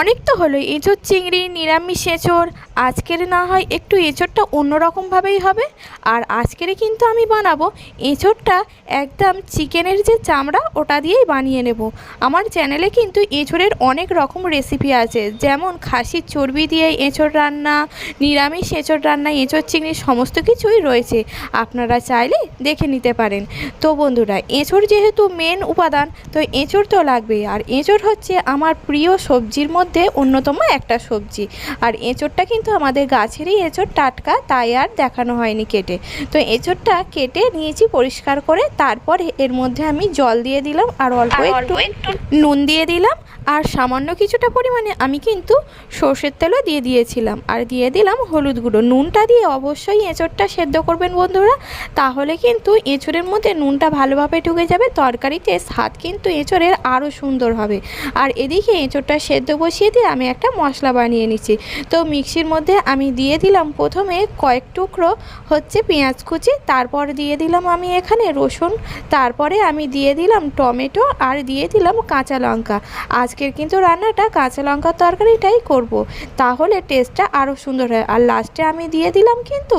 অনেক তো হলো এঁচোড় চিংড়ি, নিরামিষ এঁচোড়, আজকের না হয় একটু এঁচোড়টা অন্যরকমভাবেই হবে। আর আজকের কিন্তু আমি বানাবো এঁচোড়টা একদম চিকেনের যে চামড়া, ওটা দিয়েই বানিয়ে নেব। আমার চ্যানেলে কিন্তু এঁচোড়ের অনেক রকম রেসিপি আছে। যেমন খাসির চর্বি দিয়ে এঁচোড় রান্না, নিরামিষ এঁচোড় রান্না, এঁচোড় চিংড়ি সমস্ত কিছুই রয়েছে। আপনারা চাইলে দেখে নিতে পারেন। তো বন্ধুরা, এঁচোড় যেহেতু মেন উপাদান, তো এঁচোড় তো লাগবেই। আর এঁচোড় হচ্ছে আমার প্রিয় সবজির মধ্যে অন্যতম একটা সবজি। আর এঁচোড়টা কিন্তু আমাদের গাছেরই এঁচোড় টাটকা তাই আর দেখানো হয়নি কেটে। তো এঁচোড়টা কেটে নিয়েছি পরিষ্কার করে তারপরে এর মধ্যে আমি জল দিয়ে দিলাম আর অল্প একটু নুন দিয়ে দিলাম আর সামান্য কিছুটা পরিমাণে আমি কিন্তু সর্ষের তেলও দিয়ে দিয়েছিলাম। আর দিয়ে দিলাম হলুদ গুঁড়ো। নুনটা দিয়ে অবশ্যই এঁচোড়টা সেদ্ধ করবেন বন্ধুরা তাহলে কিন্তু এঁচোড়ের মধ্যে নুনটা ভালোভাবে ঢুকে যাবে তরকারিতে স্বাদ কিন্তু এঁচোড়ের আরও সুন্দর হবে। আর এদিকে এঁচোড়টা সেদ্ধ বসিয়ে দিয়ে আমি একটা মশলা বানিয়ে নিচ্ছি। তো মিক্সির মধ্যে আমি দিয়ে দিলাম প্রথমে কয়েক টুকরো হচ্ছে পেঁয়াজ কুচি, তারপর দিয়ে দিলাম আমি এখানে রসুন, তারপরে আমি দিয়ে দিলাম টমেটো আর দিয়ে দিলাম কাঁচা লঙ্কা। আজকের কিন্তু রান্নাটা কাঁচা লঙ্কার তরকারিটাই করব। তাহলে টেস্টটা আরও সুন্দর হয়। আর লাস্টে আমি দিয়ে দিলাম কিন্তু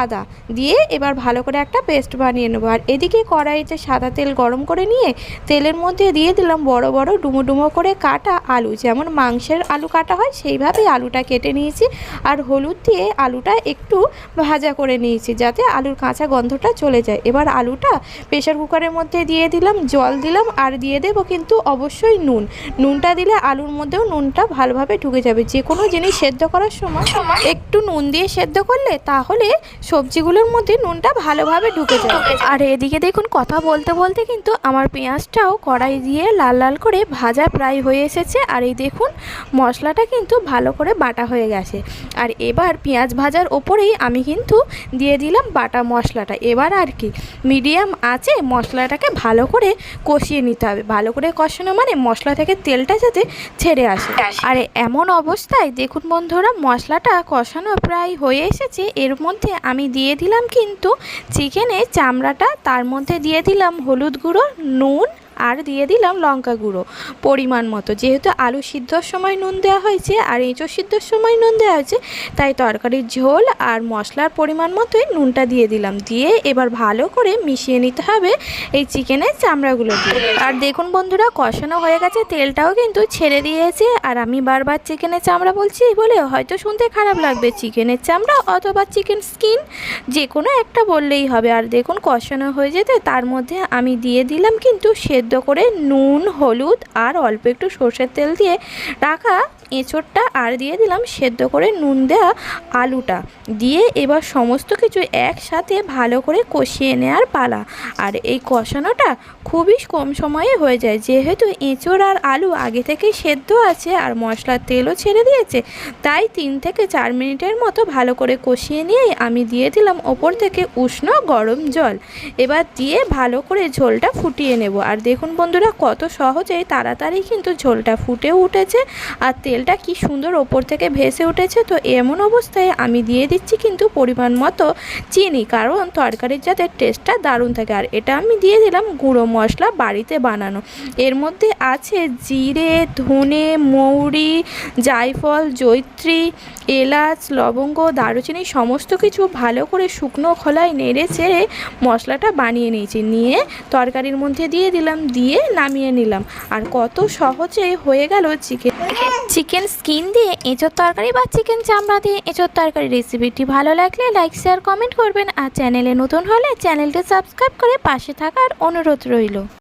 আদা। দিয়ে এবার ভালো করে একটা পেস্ট বানিয়ে নেব। আর এদিকে কড়াইতে সাদা তেল গরম করে নিয়ে তেলের মধ্যে দিয়ে দিলাম বড় বড় ডুমো ডুমো করে কাটা আলু, যেমন মাংসের আলু কাটা হয়, সেইভাবেই আলুটা কেটে নিয়েছি। আর হলুদ দিয়ে আলুটা একটু ভাজা করে নিয়েছি যাতে আলুর কাঁচা গন্ধটা চলে যায়। এবার আলুটা প্রেশার কুকারের মধ্যে দিয়ে দিলাম, জল দিলাম আর দিয়ে দেবো কিন্তু অবশ্যই নুন। নুনটা দিলে আলুর মধ্যেও নুনটা ভালোভাবে ঢুকে যাবে। যে কোনো জিনিস সেদ্ধ করার সময় একটু নুন দিয়ে সেদ্ধ করলে তাহলে সবজিগুলোর মধ্যে নুনটা ভালোভাবে ঢুকে যাবে আর এদিকে দেখুন কথা বলতে বলতে কিন্তু আমার পেঁয়াজটাও কড়াই দিয়ে লাল লাল করে ভাজা প্রায় হয়ে এসেছে। আর এই দেখুন মশলাটা কিন্তু ভালো করে বাটা হয়ে গেছে। আর এবার পেঁয়াজ ভাজার ওপরেই আমি কিন্তু দিয়ে দিলাম বাটা মশলাটা। এবার আর কি মিডিয়াম আছে মশলাটাকে ভালো করে কষিয়ে নিতে হবে। ভালো করে কষানো মানে মশলা থেকে তেলটা যাতে ছেড়ে আসে। আর এমন অবস্থায় দেখুন বন্ধুরা মশলাটা কষানো প্রায় হয়ে এসেছে। এর মধ্যে আমি দিয়ে দিলাম কিন্তু চিকেনের চামড়াটা তার মধ্যে দিয়ে দিলাম হলুদ গুঁড়ো নুন আর দিয়ে দিলাম লঙ্কা গুঁড়ো। পরিমাণ মতো, যেহেতু আলু সিদ্ধর সময় নুন দেওয়া হয়েছে আর এঁচো সিদ্ধর সময় নুন দেওয়া হয়েছে, তাই তরকারির ঝোল আর মশলার পরিমাণ মতোই নুনটা দিয়ে দিলাম। দিয়ে এবার ভালো করে মিশিয়ে নিতে হবে এই চিকেনের চামড়াগুলো দিয়ে। আর দেখুন বন্ধুরা, কষানো হয়ে গেছে, তেলটাও কিন্তু ছেড়ে দিয়েছে। আর আমি বারবার চিকেনের চামড়া বলছি বলে হয়তো শুনতে খারাপ লাগবে। চিকেনের চামড়া অথবা চিকেন স্কিন যে কোনো একটা বললেই হবে। আর দেখুন কষানো হয়ে যেতে, তার মধ্যে আমি দিয়ে দিলাম কিন্তু সেদ্ধ করে নুন হলুদ আর অল্প একটু সর্ষের তেল দিয়ে রাখা এঁচোড়টা আর দিয়ে দিলাম সেদ্ধ করে নুন দেওয়া আলুটা। দিয়ে এবার সমস্ত কিছু একসাথে ভালো করে কষিয়ে নেওয়ার পালা। আর এই কষানোটা খুবই কম সময়ে হয়ে যায়। যেহেতু এঁচোড় আর আলু আগে থেকেই সেদ্ধ আছে আর মশলার তেলও ছেড়ে দিয়েছে, তাই তিন থেকে চার মিনিটের মতো ভালো করে কষিয়ে নিয়েই আমি দিয়ে দিলাম ওপর থেকে উষ্ণ গরম জল। এবার দিয়ে ভালো করে ঝোলটা ফুটিয়ে নেব। আর দেখুন বন্ধুরা, কত সহজেই তাড়াতাড়ি কিন্তু ঝোলটা ফুটে উঠেছে। আর তেলটা কি সুন্দর ওপর থেকে ভেসে উঠেছে? তো এমন অবস্থায় আমি দিয়ে দিচ্ছি কিন্তু পরিমাণ মতো চিনি, কারণ তরকারির যাতে টেস্টটা দারুণ থাকে। আর এটা আমি দিয়ে দিলাম গুঁড়ো মশলা বাড়িতে বানানো। এর মধ্যে আছে জিরে, ধনে, মৌরি, জায়ফল জৈত্রী এলাচ, লবঙ্গ, দারুচিনি, সমস্ত কিছু ভালো করে শুকনো খোলায় নেড়ে চেড়ে মশলাটা বানিয়ে নিয়েছি। নিয়ে তরকারির মধ্যে দিয়ে দিলাম, দিয়ে নামিয়ে নিলাম। আর কত সহজে হয়ে গেল চিকেন চিকেন স্কিন দিয়ে এঁচোর তরকারি বা চিকেন চামড়া দিয়ে এঁচোর তরকারি রেসিপিটি ভালো লাগলে লাইক শেয়ার কমেন্ট করবেন। আর চ্যানেলে নতুন হলে চ্যানেলটি সাবস্ক্রাইব করে পাশে থাকার অনুরোধ রইল।